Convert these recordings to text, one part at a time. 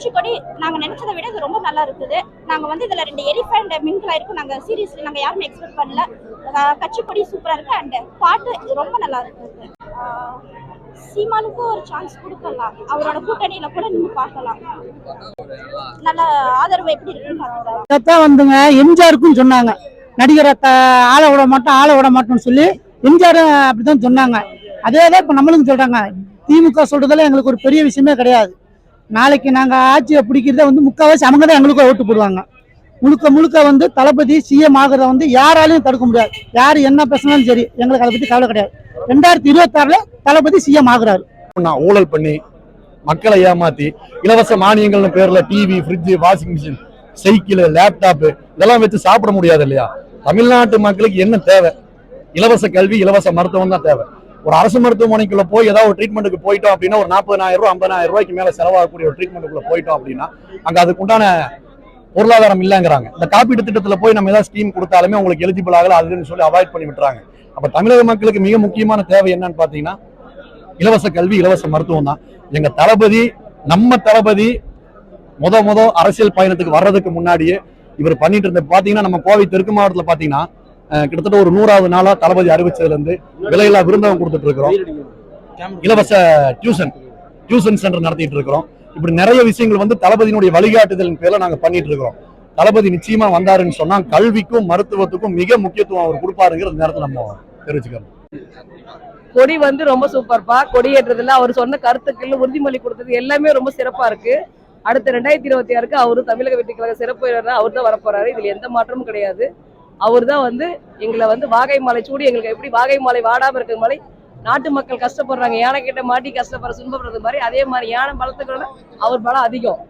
கட்சி கொடி நாங்க நினைச்சதை விட இது ரொம்ப நல்லா இருக்குது. நாங்க வந்து இதுல ரெண்டு எலிஃபண்ட் மிங்கில் இருக்கும் நாங்க சீரியஸ்லி நாங்க யாருமே எக்ஸ்பெக்ட் பண்ணல. கட்சி கொடி சூப்பரா இருக்கு. அண்ட் பாட்டு ரொம்ப நல்லா இருக்குது சீமானுக்கும் ஒரு சான்ஸ் கொடுக்கலாம். அவரோட கூட்டணியில கூட நின்று பார்க்கலாம். நல்ல ஆதரவு எப்படி இருக்குன்னு வந்துங்க எம்ஜிஆருக்கும் சொன்னாங்க. நடிகரை த ஆள விட மாட்டோம் ஆள விட மாட்டோம்னு சொல்லி எம்ஜிஆர் அப்படிதான் சொன்னாங்க. அதே தான் இப்போ நம்மளுக்கும் சொல்றாங்க. திமுக சொல்றதுல எங்களுக்கு ஒரு பெரிய விஷயமே கிடையாது. நாளைக்கு நாங்கள் ஆட்சியை பிடிக்கிறத வந்து முக்கால்வாசி அவங்க தான் எங்களுக்கு ஓட்டு போடுவாங்க. முழுக்க முழுக்க வந்து தளபதி சிஎம் ஆகிறத வந்து யாராலையும் தடுக்க முடியாது. யார் என்ன பேசினாலும் சரி எங்களுக்கு அதை பத்தி கவலை கிடையாது. ரெண்டாயிரத்தி இருபத்தாறுல தளபதி சிஎம் ஆகுறாரு. நான் ஊழல் பண்ணி மக்களை ஏமாத்தி இலவச மானியங்கள்னு பேர்ல TV fridge washing machine cycle laptop இதெல்லாம் வச்சு சாப்பிட முடியாது இல்லையா? தமிழ்நாட்டு மக்களுக்கு என்ன தேவை? இலவச கல்வி இலவச மருத்துவம் தான் தேவை. ஒரு அரசு மருத்துவமனைக்குள்ள போய் ஏதாவது ஒரு ட்ரீட்மெண்ட்டுக்கு போயிட்டோம் அப்படின்னா ஒரு நாற்பதாயிரம் ரூபாய் ஐம்பதாயிரம் ரூபாய்க்கு மேல செலவாகக்கூடிய ஒரு ட்ரீட்மெண்ட்டுக்குள்ள போயிட்டோம் அப்படின்னா அங்க அதுக்குண்டான பொருளாதாரம் இல்லைங்கிறாங்க. இந்த காப்பீட்டு திட்டத்துல போய் நம்ம ஏதாவது ஸ்கீம் கொடுத்தாலுமே உங்களுக்கு எலிஜிபிள் ஆகல அதுன்னு சொல்லி அவாய்ட் பண்ணி விட்டுறாங்க. அப்ப தமிழக மக்களுக்கு மிக முக்கியமான தேவை என்னன்னு பாத்தீங்கன்னா இலவச கல்வி இலவச மருத்துவம் தான். எங்க தளபதி நம்ம தளபதி முத முத அரசியல் பயணத்துக்கு வர்றதுக்கு முன்னாடியே இவர் பண்ணிட்டு இருந்த பாத்தீங்கன்னா நம்ம கோவை தெற்கு மாவட்டத்தில் பாத்தீங்கன்னா கிட்டத்தட்ட ஒரு நூறாவது நாளா தளபதி அறிவிச்சதுல இருந்து விலையில்லா விருந்தகம் கொடுத்துட்டு இருக்கிறோம் இலவச டியூஷன் டியூஷன் சென்டர் நடத்திட்டு இருக்கிறோம் இப்படி நிறைய விஷயங்கள் வந்து தளபதியினுடைய வழிகாட்டுதலின் பேரில் நாங்க பண்ணிட்டு இருக்கிறோம் தளபதி நிச்சயமா வந்தாருன்னு சொன்னா கல்விக்கும் மருத்துவத்துக்கும் மிக முக்கியத்துவம் அவர் கொடுப்பாருங்கிற இந்த நேரத்துல நம்ம தெரிவிச்சுக்கிறோம். கொடி வந்து ரொம்ப சூப்பர்ப்பா. கொடி ஏற்றதுல அவர் சொன்ன கருத்துக்கள் உறுதிமொழி கொடுத்தது எல்லாமே ரொம்ப சிறப்பா இருக்கு. அடுத்த ரெண்டாயிரத்தி இருபத்தி ஆறுக்கு அவரு தமிழக வெற்றி கழக சிறப்பு அவர் தான் வரப்போறாரு. இதுல எந்த மாற்றமும் கிடையாது. அவர் தான் வந்து எங்களை வந்து வாகை மாலை சூடி எங்களுக்கு எப்படி வாகை மாலை வாடாமல் இருக்கிற மாதிரி நாட்டு மக்கள் கஷ்டப்படுறாங்க. யானை கிட்ட மாட்டி கஷ்டப்படுற துன்பப்படுறது மாதிரி அதே மாதிரி யானை பலத்துக்கு அவர் பலம் அதிகம்.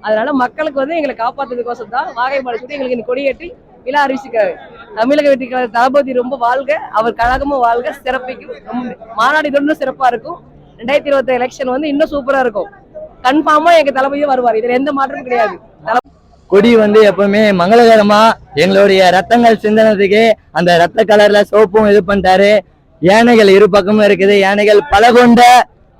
அதனால மக்களுக்கு வந்து எங்களை காப்பாத்துறதுக்கோசம் தான் வாகை மாலை சூடி எங்களுக்கு இன்னைக்கு கொடியேற்றி விழா அறிவிச்சிருக்காரு. தமிழக வெற்றி தளபதி ரொம்ப வாழ்க அவர் கழகமும் வாழ்க சிறப்பிக்கும். ரொம்ப- மாநாடு இன்னும் சிறப்பா இருக்கும். ரெண்டாயிரத்தி இருபத்தி எலெக்ஷன் வந்து இன்னும் சூப்பரா இருக்கும். கன்ஃபார்மா எங்க தளபதியும் வருவார். இதுல எந்த மாற்றமும் கிடையாது. கொடி வந்து எப்பவுமே மங்களகரமா எங்களுடைய ரத்தங்கள் சிந்தனத்துக்கு அந்த ரத்த கலர்ல சோப்பும் இது பண்ணிட்டாரு. யானைகள் இரு பக்கமும் இருக்குது. யானைகள் பல கொண்ட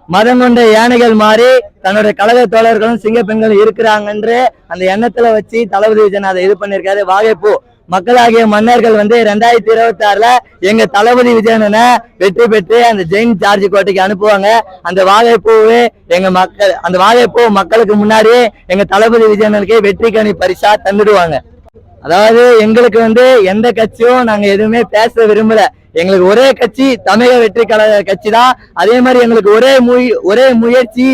மதம் கொண்ட யானைகள் மாறி தன்னோட கழக தோழர்களும் சிங்க பெண்களும் இருக்கிறாங்கன்று அந்த எண்ணத்துல வச்சு தளபதி விஜயன் அதை இது பண்ணிருக்காரு வாகைப்பூ. மக்களாகிய மன்னர்கள் வந்து ரெண்டாயிரத்தி இருபத்தி ஆறுல எங்க தளபதி விஜயனனை வெற்றி பெற்று அந்த ஜெயின் ஜார்ஜ் கோட்டைக்கு அனுப்புவாங்க. அந்த வாகைப்பூவே எங்க மக்கள் அந்த வாகைப்பூ மக்களுக்கு முன்னாடியே எங்க தளபதி விஜயனுக்கு வெற்றி கனி பரிசா தந்துடுவாங்க. அதாவது எங்களுக்கு வந்து எந்த கட்சியும் நாங்க எதுவுமே பேச விரும்பல. எங்களுக்கு ஒரே கட்சி தமிழக வெற்றி கழக கட்சி தான் அதே மாதிரி எங்களுக்கு ஒரே முய ஒரே முயற்சி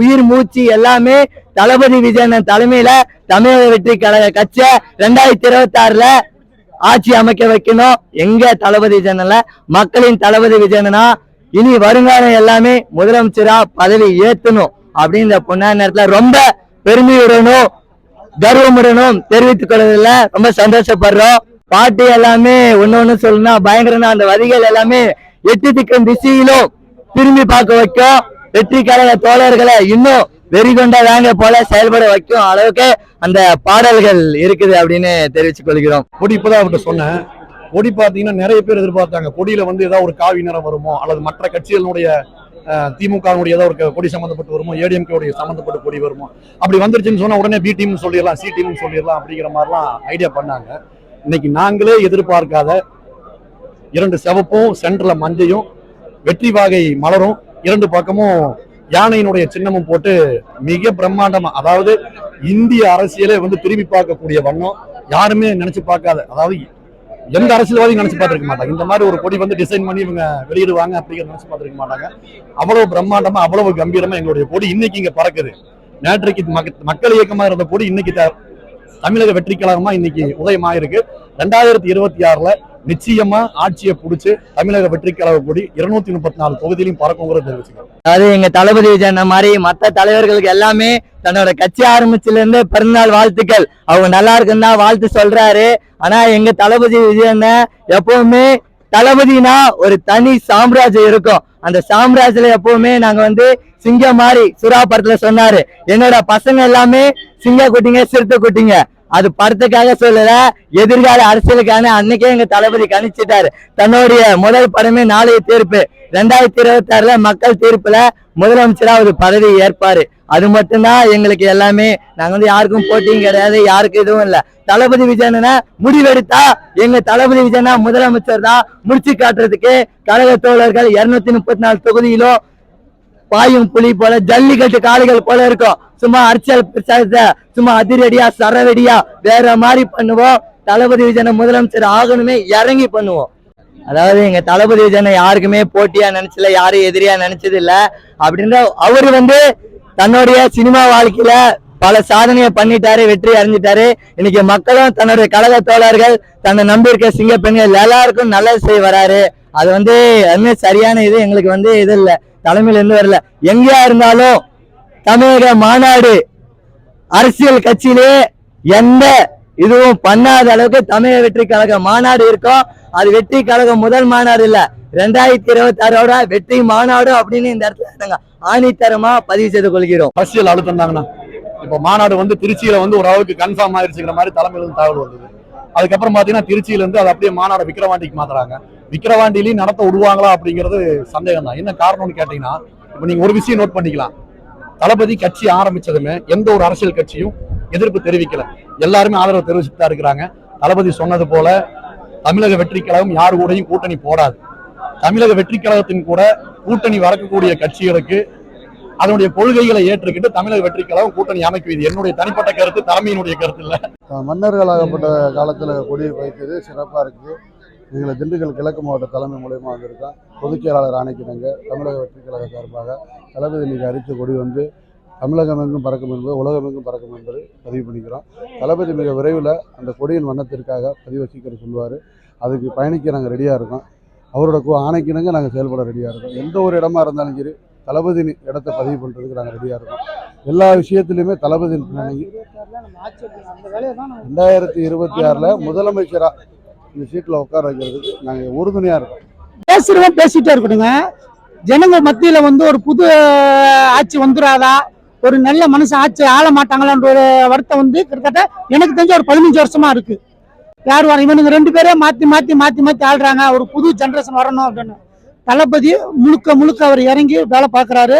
உயிர் மூச்சு எல்லாமே தளபதி விஜயன் தலைமையில தமிழக வெற்றி கழக கட்சியை ரெண்டாயிரத்தி இருபத்தி ஆறுல ஆட்சி அமைக்க வைக்கணும். எங்க தளபதி விஜயன்ல மக்களின் தளபதி விஜயனா இனி வருங்காலம் எல்லாமே முதலமைச்சரா பதவி ஏத்தணும் அப்படின்ற பொண்ணா நேரத்துல ரொம்ப பெருமையுடனும் கர்வமுடனும் தெரிவித்துக் கொள்வதில் ரொம்ப சந்தோஷப்படுறோம். பாட்டு எல்லாமே ஒன்னு ஒண்ணு சொல்லணும்னா பயங்கரனா அந்த வரிகள் எல்லாமே எட்டு திக்கும் திசையிலும் திரும்பி பார்க்க வைக்கும். வெற்றி கழக தோழர்களை இன்னும் வெறி கொண்ட வேங்க போல செயல்பட வைக்கும் அளவுக்கு அந்த பாடல்கள் இருக்குது அப்படின்னு தெரிவித்துக் கொள்கிறோம். கொடி இப்பதான் அவர்கிட்ட சொன்னேன். கொடி பாத்தீங்கன்னா நிறைய பேர் எதிர்பார்த்தாங்க. கொடியில வந்து ஏதாவது ஒரு காவி நிறம் வருமோ அல்லது மற்ற கட்சிகளுடைய திமுகனுடைய ஏதோ ஒரு கொடி சம்மந்தப்பட்டு வருமோ ஏடிஎம்கேடைய சம்மந்தப்பட்ட கொடி வருமோ. அப்படி வந்துருச்சுன்னு சொன்னா உடனே பி டீம் சொல்லிடலாம் சி டீம் சொல்லிடலாம் அப்படிங்கிற மாதிரிலாம் ஐடியா பண்ணாங்க. இன்னைக்கு நாங்களே எதிர்பார்க்காத இரண்டு சிவப்பும் சென்டர்ல மஞ்சையும் வெற்றி வாகை மலரும் இரண்டு பக்கமும் யானையினுடைய சின்னமும் போட்டு மிக பிரம்மாண்டமா அதாவது இந்திய அரசியலே வந்து திரும்பி பார்க்கக்கூடிய வண்ணம் யாருமே நினைச்சு பார்க்காத அதாவது எந்த அரசியல்வாதியும் நினைச்சு பார்த்துருக்க மாட்டாங்க. இந்த மாதிரி ஒரு கொடி வந்து டிசைன் பண்ணி இவங்க வெளியிடுவாங்க அப்படிங்கிற நினைச்சு பார்த்துருக்க மாட்டாங்க. அவ்வளவு பிரம்மாண்டமா அவ்வளவு கம்பீரமா எங்களுடைய கொடி இன்னைக்கு இங்க பறக்குது. நேற்றைக்கு மக்க- மக்கள் இயக்கமா இருந்த கொடி இன்னைக்கு தமிழக வெற்றி கழகமா இன்னைக்கு உதயமாயிருக்கு. ரெண்டாயிரத்தி இருபத்தி ஆறுல நிச்சயமா ஆட்சியை பிடிச்சி தமிழக வெற்றி கழக கொடி இருநூத்தி முப்பத்தி நாலு தொகுதியிலையும் பறக்குங்கிறத தெரிவிச்சுக்கிறோம். அதாவது எங்க தளபதி விஜயன் மாதிரி மத்த தலைவர்களுக்கு எல்லாமே தன்னோட கட்சி ஆரம்பிச்சுல இருந்து பிறந்தநாள் வாழ்த்துக்கள். அவங்க நல்லா இருக்குன்னு தான் வாழ்த்து சொல்றாரு. ஆனா எங்க தளபதி விஜயன் எப்பவுமே தளபதினா ஒரு தனி சாம்ராஜ்யம் இருக்கும். அந்த சாம்ராஜ்யத்துல எப்பவுமே நாங்க வந்து சிங்கம் மாதிரி சுறா படத்துல சொன்னாரு. என்னோட பசங்க எல்லாமே சிங்க குட்டிங்க சிறுத்தை குட்டிங்க. அது படத்துக்காக சொல்லல எதிர்கால அரசியலுக்கான அன்னைக்கே எங்க தளபதி கணிச்சிட்டாரு. தன்னுடைய முதல் படமே நாளைய தீர்ப்பு. ரெண்டாயிரத்தி இருபத்தி ஆறுல மக்கள் தீர்ப்புல முதலமைச்சரா ஒரு பதவி ஏற்பாரு. அது மட்டும்தான் எங்களுக்கு எல்லாமே. நாங்க வந்து யாருக்கும் போட்டியும் கிடையாது யாருக்கும் இதுவும் இல்ல. தளபதி விஜயனா முடிவெடுத்தா எங்க தளபதி விஜயனா முதலமைச்சர் தான் முடிச்சு காட்டுறதுக்கு கழக தோழர்கள் இருநூத்தி முப்பத்தி நாலு தொகுதியிலும் பாயும் புலி போல ஜல்லிக்கட்டு காளைகள் போல இருக்கும். சும்மா அரசியல் பிரச்சாரத்தை சும்மா அதிரடியா சரவெடியா வேற மாதிரி பண்ணுவோம். தளபதி விஜயனை முதலமைச்சர் ஆகணுமே இறங்கி பண்ணுவோம். அதாவது எங்க தளபதி விஜயனை யாருக்குமே போட்டியா நினைச்சல யாரும் எதிரியா நினைச்சது இல்ல அப்படின்ற அவரு வந்து தன்னுடைய சினிமா வாழ்க்கையில பல சாதனையை பண்ணிட்டாரு வெற்றி அறிஞ்சிட்டாரு இன்னைக்கு மக்களும் தன்னுடைய கழக தோழர்கள் தன்னை நம்பி இருக்க சிங்க பெண்கள் எல்லாருக்கும் நல்லது செய்ய வராரு. அது வந்து அதுமே சரியான இது எங்களுக்கு வந்து இது இல்லை. தலைமையில இருந்து வரல. எங்கேயா இருந்தாலும் தமிழக மாநாடு அரசியல் கட்சியிலே எந்த இதுவும் பண்ணாத அளவுக்கு தமிழக வெற்றி கழக மாநாடு இருக்கும். அது வெற்றி கழக முதல் மாநாடு இல்ல. ரெண்டாயிரத்தி இருபத்தி ஆறோட வெற்றி மாநாடு அப்படின்னு இந்த இடத்துல நாங்க ஆணித்தரமா பதிவு செய்து கொள்கிறோம். அரசியல் அழுத்தம் தாங்கண்ணா. இப்போ மாநாடு வந்து திருச்சியில வந்து ஓரளவுக்கு கன்ஃபார்ம் ஆயிருச்சுங்கிற மாதிரி தலைமையில இருந்து தகவல் வந்தது. அதுக்கப்புறம் பாத்தீங்கன்னா திருச்சியில இருந்து அது அப்படியே மாநாடு விக்கிரவாண்டிக்கு மாத்துறாங்க. விக்கிரவாண்டிலையும் நடத்த விடுவாங்களா அப்படிங்கிறது சந்தேகம் தான் என்ன காரணம்னு கேட்டீங்கன்னா இப்போ நீங்க ஒரு விஷயம் நோட் பண்ணிக்கலாம். தளபதி கட்சி ஆரம்பிச்சதுமே எந்த ஒரு அரசியல் கட்சியும் எதிர்ப்பு தெரிவிக்கல. எல்லாருமே ஆதரவு தெரிவிச்சுட்டு தான் இருக்கிறாங்க. தளபதி சொன்னது போல தமிழக வெற்றி கழகம் யார் கூடயும் கூட்டணி போடாது. தமிழக வெற்றி கழகத்தின் கூட கூட்டணி வரக்கூடிய கட்சிகளுக்கு அதனுடைய கொள்கைகளை ஏற்றுக்கிட்டு தமிழக வெற்றி கழகம் கூட்டணி அமைக்கும். இது என்னுடைய தனிப்பட்ட கருத்து தலைமையினுடைய கருத்து இல்லை. மன்னர்களாகப்பட்ட காலத்தில் கொடி வைத்தது சிறப்பாக இருக்குது எங்களை திண்டுக்கல் கிழக்கு மாவட்ட தலைமை மூலயமா வந்திருக்கோம் பொதுச் செயலாளர் ஆணைக்கிணங்க தமிழக வெற்றி கழக சார்பாக தளபதி இன்னைக்கு அறிவித்த கொடி வந்து தமிழகம் எங்கும் பறக்கும் என்பது உலகமெங்கும் பறக்கும் என்பதை பதிவு பண்ணிக்கிறோம். தளபதி மிக விரைவில் அந்த கொடியின் வண்ணத்திற்காக பதிவு வச்சுக்கிற சொல்லுவார். அதுக்கு பயணிக்க நாங்கள் ரெடியாக இருக்கோம். அவரோட கு- ஆணைக்கிணங்க நாங்கள் செயல்பட ரெடியாக இருக்கோம். எந்த ஒரு இடமா இருந்தாலும் சரி தளபதி இடத்தை பதிவு பண்ணுறதுக்கு நாங்கள் ரெடியாக இருக்கோம். எல்லா விஷயத்துலையுமே தளபதி ரெண்டாயிரத்தி இருபத்தி ஆறில் முதலமைச்சராக இந்த சீட்டில் உட்கார வைக்கிறதுக்கு நாங்கள் உறுதுணையாக இருக்கோம். பேசுறவன் பேசிட்டே இருக்கணுங்க. ஜனங்க மத்தியில வந்து ஒரு புது ஆட்சி வந்துடாதா ஒரு நல்ல மனுஷன் ஆட்சி ஆள மாட்டாங்களான்ற ஒரு வருத்தம் வந்து கிட்டத்தட்ட எனக்கு தெரிஞ்ச ஒரு பதினஞ்சு வருஷமா இருக்கு. யார் வர இவனுங்க ரெண்டு பேரே மாத்தி மாத்தி மாத்தி மாத்தி ஆள்றாங்க. ஒரு புது ஜென்ரேஷன் வரணும் அப்படின்னு. தளபதி முழுக்க முழுக்க அவர் இறங்கி வேலை பாக்குறாரு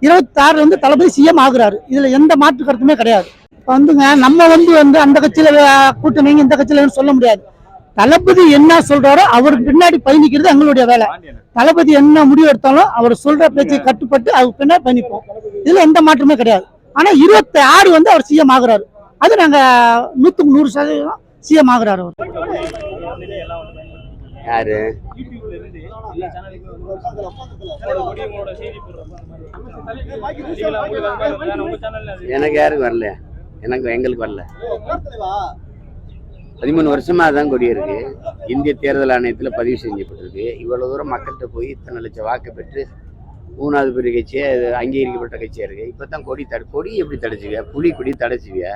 இருபத்தி ஆறுல வந்து தளபதி சிஎம் ஆகுறாரு. இதுல எந்த மாற்று கருத்துமே கிடையாது. இப்ப வந்துங்க நம்ம வந்து வந்து அந்த கட்சியில வே- கூட்டணிங்க இந்த கட்சியில சொல்ல முடியாது. தளபதி என்ன சொல்றாரோ அவருக்கு பின்னாடி பயணிக்கிறது எங்களுடைய வேலை. தளபதி என்ன முடிவு எடுத்தாலும் அவர் சொல்ற பேச்சை கட்டுப்பட்டு அவருக்கு பின்னாடி பயணிப்போம். இதுல எந்த மாற்றமே கிடையாது. ஆனா இருபத்தி ஆறு வந்து அவர் சிஎம் ஆகுறாரு. அது நாங்க நூத்துக்கு நூறு சதவீதம் சிஎம் ஆகுறாரு அவர். யாரு? எனக்கு யாருக்கு வரல எனக்கு எங்களுக்கு வரல. பதிமூணு வருஷமாக தான் கொடி இந்திய தேர்தல் ஆணையத்தில் பதிவு செஞ்சப்பட்டிருக்கு இவ்வளோ தூரம் மக்கள்கிட்ட போய் இத்தனை லட்சம் வாக்கு பெற்று மூணாவது பெரிய கட்சியாக இது அங்கீகரிக்கப்பட்ட கட்சியாக இருக்குது இப்போ தான் கொடி தடு கொடி எப்படி தடைச்சுவியா? புலி கொடி தடைச்சுவியா?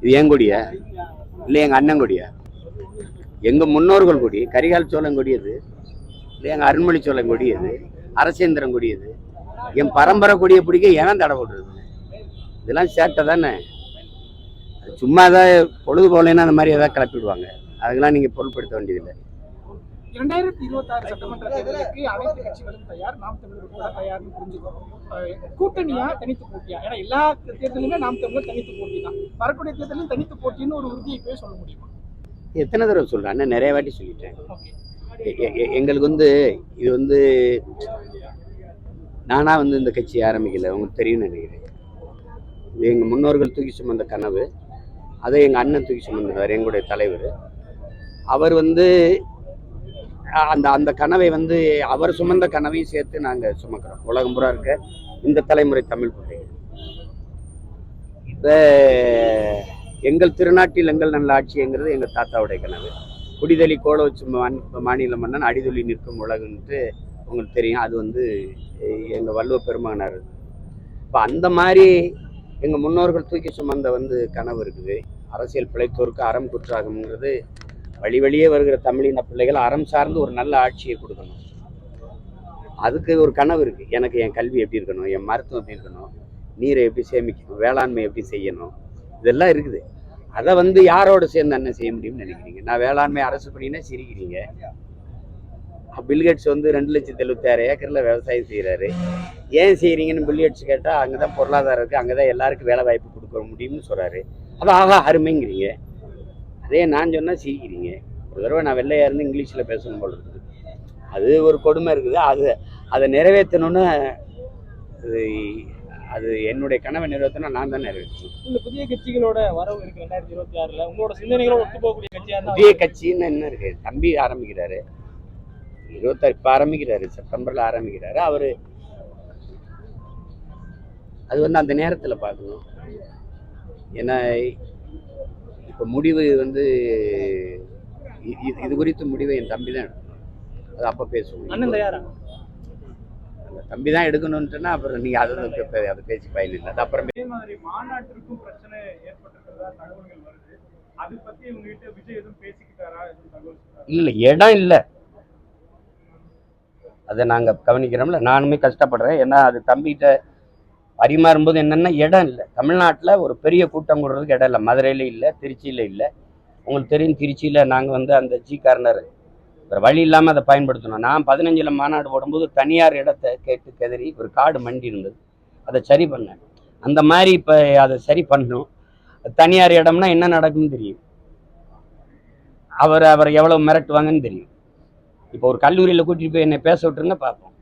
இது என் கொடியா? இல்லை எங்கள் அண்ணன் கொடியா? எங்கள் முன்னோர்கள் கொடி கரிகால் சோழன் கொடி அது. இல்லை எங்கள் அருண்மொழி சோழன் கொடி அது. அரசேந்திரன் கொடி அது. என் பரம்பரை கொடியை பிடிக்க ஏன்னா தடை போடுறது இதெல்லாம் சேட்டை தானே? சும்மா ஏதாவது பொழுது போகலைன்னா அந்த மாதிரி ஏதாவது கிளப்பிடுவாங்க. அதுக்கெல்லாம் நீங்க பொருட்படுத்த வேண்டியதில்லை. இரண்டாயிரத்தி இருபத்தி ஆறு சட்டமன்ற தேர்தலுக்கு அனைத்து கட்சிகளும் தயார். நாம் தமிழர் கூட தயார்னு புரிஞ்சுக்கணும் அஹ் கூட்டணியா தனித்து போட்டியா? ஏன்னா எல்லா தேர்தலுமே நாம் தமிழர் தனித்து போட்டி தான். வரக்கூடிய தேர்தலும் தனித்து போட்டின்னு ஒரு உறுதியை போய் சொல்ல முடியுமா? எத்தனை தடவை சொல்றேன்? அண்ணன் நிறைய வாட்டி சொல்லிட்டேன். எங்களுக்கு வந்து இது வந்து நானா வந்து இந்த கட்சி ஆரம்பிக்கல. உங்களுக்கு தெரியும்னு நினைக்கிறேன். இது எங்க முன்னோர்கள் தூக்கி சுமந்த கனவு. அதை எங்க அண்ணன் தூக்கி சுமந்தார் எங்களுடைய தலைவர். அவர் வந்து அந்த அந்த கனவை வந்து அவர் சுமந்த கனவையும் சேர்த்து நாங்க சுமக்கிறோம். உலகம் பூரா இருக்க இந்த தலைமுறை தமிழ் பிள்ளைகள். இப்போ எங்கள் திருநாட்டில் எங்கள் நல்ல ஆட்சிங்கிறது எங்கள் தாத்தாவுடைய கனவு. குடிதலி கோல வச்சு மாநில மன்னன் அடிதொலி நிற்கும் உலகன்ட்டு உங்களுக்கு தெரியும். அது வந்து எங்கள் எங்க வள்ளுவ பெருமகனார். இப்போ அந்த மாதிரி எங்க முன்னோர்கள் தூக்கி சுமந்த வந்து கனவு இருக்குது. அரசியல் பிழைத்தோருக்கு அறம் குற்றாகும்ங்கிறது வழி வழியே வருகிற தமிழின பிள்ளைகள் அறம் சார்ந்து ஒரு நல்ல ஆட்சியை கொடுக்கணும். அதுக்கு ஒரு கனவு இருக்கு. எனக்கு என் கல்வி எப்படி இருக்கணும்? என் மருத்துவம் எப்படி இருக்கணும்? நீரை எப்படி சேமிக்கணும்? வேளாண்மை எப்படி செய்யணும்? இதெல்லாம் இருக்குது. அதை வந்து யாரோட சேர்ந்து என்ன செய்ய முடியும்னு நினைக்கிறீங்க? நான் வேளாண்மை அரசு பண்ணினா சிரிக்கிறீங்க. பில்கேட்ஸ் வந்து ரெண்டு லட்சத்தி எழுபத்தாறு ஏக்கரில் விவசாயம் செய்கிறாரு ஏன் செய்கிறீங்கன்னு பில்கேட்ஸ் கேட்டால் அங்கே தான் பொருளாதாரம் இருக்குது அங்கே தான் எல்லாருக்கும் வேலை வாய்ப்பு கொடுக்க முடியும்னு சொல்கிறாரு அது ஆகா அருமைங்கிறீங்க. அதே நான் சொன்னால் சிரிக்கிறீங்க ஒரு தடவை நான் வெள்ளையா இருந்து இங்கிலீஷில் பேசணும் போல இருக்குது. அது ஒரு கொடுமை இருக்குது. அது அதை நிறைவேற்றணுன்னு அது அது என்னுடைய கனவை நிறைவேற்றணும் நான் தான் நிறைவேற்றணும். இந்த புதிய கட்சிகளோட வரவு இருக்கு ரெண்டாயிரத்தி இருபத்தி ஆறுல. உங்களோட சிந்தனைகளோட ஒத்து போகக்கூடிய கட்சியா இருந்தா புதிய கட்சின்னு என்ன இருக்கு? தம்பி ஆரம்பிக்கிறாரு. இருபத்தாறு இப்போ ஆரம்பிக்கிறாரு. செப்டம்பர்ல ஆரம்பிக்கிறாரு. அவரு அது வந்து அந்த நேரத்தில் பார்க்கணும். ஏன்னா இப்போ முடிவு வந்து இது- இது குறித்த முடிவை என் தம்பி தான் எடுக்கணும். அது அப்போ பேசுவோம். அண்ணன் தயாரா? அந்த தம்பி தான் எடுக்கணும்ட்டுன்னா அப்புறம் நீங்கள் அதை அதை பேசி பயன் இல்லை அது அப்புறம் மாநாட்டிற்கும் பிரச்சனை ஏற்பட்டிருக்கிறதா தகவல்கள் வருது. அது பத்தி உங்ககிட்ட விஜய் எதுவும் பேசிக்கிட்டாரா? இல்லை இடம் இல்லை. அதை நாங்கள் கவனிக்கிறோம்ல. நானுமே கஷ்டப்படுறேன். ஏன்னா அது தம்பிகிட்ட பரிமாறும்போது என்னென்னா இடம் இல்லை. தமிழ்நாட்டில் ஒரு பெரிய கூட்டம் கூடுறதுக்கு இடம் இல்லை. மதுரையில் இல்லை திருச்சியில் இல்லை. உங்களுக்கு தெரியும் திருச்சியில் நாங்கள் வந்து அந்த ஜி கார்னர் ஒரு வழி இல்லாமல் அதை பயன்படுத்தணும். நான் பதினஞ்சில் மாநாடு போடும்போது தனியார் இடத்தை கேட்டு கதறி ஒரு காடு மண்டி இருந்தது. அதை சரி பண்ணேன். அந்த மாதிரி இப்போ அதை சரி பண்ணணும். தனியார் இடம்னா என்ன நடக்கும்னு தெரியும். அவர் அவர் எவ்வளோ மிரட்டுவாங்கன்னு தெரியும். இப்போ ஒரு கல்லூரியில் கூட்டிகிட்டு போய் என்னை பேச விட்டுருங்க பார்ப்போம்.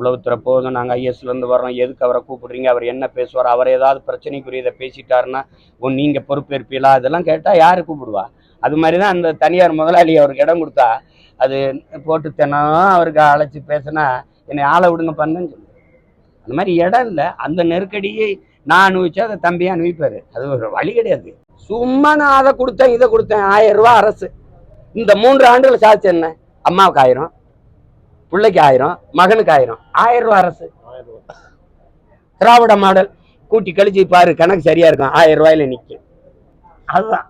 உளவுத்துறை போதும். நாங்கள் ஐஎஸ்லேருந்து வர்றோம். எதுக்கு அவரை கூப்பிடுறீங்க? அவர் என்ன பேசுவார்? அவர் ஏதாவது பிரச்சனைக்குரியதை பேசிட்டாருன்னா ஓ நீங்கள் பொறுப்பேற்பீங்களா? இதெல்லாம் கேட்டால் யார் கூப்பிடுவா? அது மாதிரி தான் அந்த தனியார் முதலாளி அவருக்கு இடம் கொடுத்தா அது போட்டு தினம் அவருக்கு அழைச்சி பேசினா என்னை ஆளை விடுங்க பண்ணுன்னு சொல்லு. அந்த மாதிரி இடம் இல்லை. அந்த நெருக்கடியை நான் அனுபவிச்சா அதை தம்பியை அனுபவிப்பார். அது ஒரு வழி கிடையாது. சும்மா நான் அதை கொடுத்தேன் இதை கொடுத்தேன். ஆயிரம் ரூபா அரசு. இந்த மூன்று ஆண்டுகள் சாதிச்சு என்ன? அம்மாவுக்கு ஆயிரம். பிள்ளைக்கு ஆயிரம் மகனுக்கு ஆயிரம். ஆயிரம் ரூபாய் அரசு. திராவிட மாடல் கூட்டி கழிச்சு பாரு கணக்கு சரியா இருக்கும். ஆயிரம் ரூபாயில நிற்கும் அதுதான்.